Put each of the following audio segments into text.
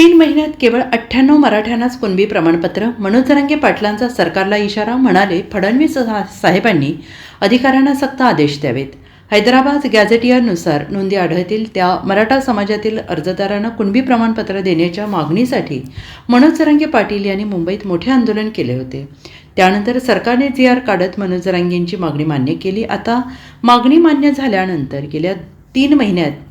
तीन महिन्यात केवळ अठ्ठ्याण्णव मराठ्यांनाच कुणबी प्रमाणपत्र. मनोज जरांगे पाटलांचा सरकारला इशारा म्हणाले फडणवीस साहेबांनी अधिकाऱ्यांना सक्त आदेश द्यावेत. हैदराबाद गॅझेटियरनुसार नोंदी आढळतील त्या मराठा समाजातील अर्जदारांना कुणबी प्रमाणपत्र देण्याच्या मागणीसाठी मनोज जरांगे पाटील यांनी मुंबईत मोठे आंदोलन केले होते. त्यानंतर सरकारने जी आर काढत मनोज जरांगेंची मागणी मान्य केली. आता मागणी मान्य झाल्यानंतर गेल्या तीन महिन्यात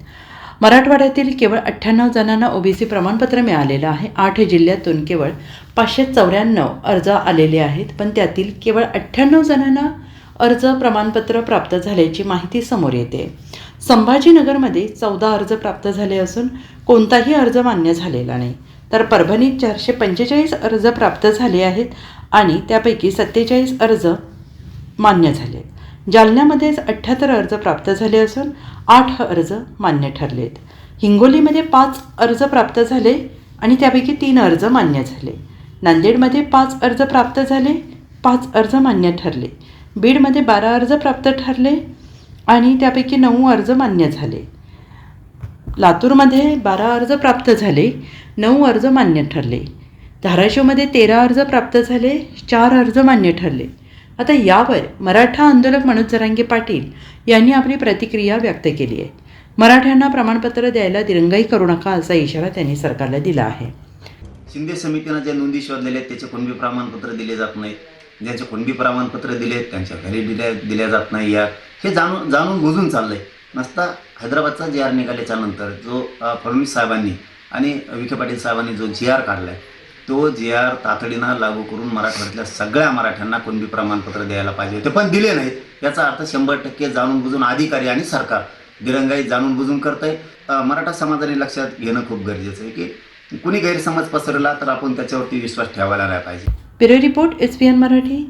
मराठवाड्यातील केवळ अठ्ठ्याण्णव जणांना ओबीसी प्रमाणपत्र मिळालेलं आहे. आठ जिल्ह्यातून केवळ पाचशे चौऱ्याण्णव अर्ज आलेले आहेत. पण त्यातील केवळ अठ्ठ्याण्णव जणांना अर्ज प्रमाणपत्र प्राप्त झाल्याची माहिती समोर येते. संभाजीनगरमध्ये चौदा अर्ज प्राप्त झाले असून कोणताही अर्ज मान्य झालेला नाही. तर परभणीत चारशे पंचेचाळीस अर्ज प्राप्त झाले आहेत आणि त्यापैकी सत्तेचाळीस अर्ज मान्य झाले जालन्यामध्येच अठ्ठ्याहत्तर अर्ज प्राप्त झाले असून आठ अर्ज मान्य ठरलेत. हिंगोलीमध्ये पाच अर्ज प्राप्त झाले आणि त्यापैकी तीन अर्ज मान्य झाले. नांदेडमध्ये पाच अर्ज प्राप्त झाले पाच अर्ज मान्य ठरले. बीडमध्ये बारा अर्ज प्राप्त ठरले आणि त्यापैकी नऊ अर्ज मान्य झाले. लातूरमध्ये बारा अर्ज प्राप्त झाले नऊ अर्ज मान्य ठरले. धाराशिवमध्ये तेरा अर्ज प्राप्त झाले चार अर्ज मान्य ठरले. आता यावर मराठा आंदोलक मनोज जरांगे पाटील यांनी आपली प्रतिक्रिया व्यक्त केली आहे. मराठ्यांना प्रमाणपत्र द्यायला दिरंगाई करू नका असा इशारा त्यांनी सरकारला दिला आहे. शिंदे समितीनं ज्या नोंदी शोधलेल्या आहेत त्याचे कुणबी प्रमाणपत्र दिले जात नाहीत ज्यांचे कुणबी प्रमाणपत्र दिले आहेत त्यांच्या घरी दिल्या दिल्या जात नाही. या हे जाणून जाणून बुजून चाललंय. नसता हैदराबादचा जी आर निघाल्याच्या नंतर जो फडणवीस साहेबांनी आणि विखे पाटील साहेबांनी जो जी आर काढलाय तो जी आर तातडीनं लागू करून मराठवाड्यातल्या सगळ्या मराठ्यांना कुणबी प्रमाणपत्र द्यायला पाहिजे होते पण दिले नाहीत. याचा अर्थ शंभर टक्के जाणून बुजून अधिकारी आणि सरकार दिरंगाई जाणून बुजून करत आहे मराठा समाजाने लक्षात घेणं खूप गरजेचं आहे की कुणी गैरसमज पसरला तर आपण त्याच्यावरती विश्वास ठेवायला नाही पाहिजे. Bureau report S P N Marathi.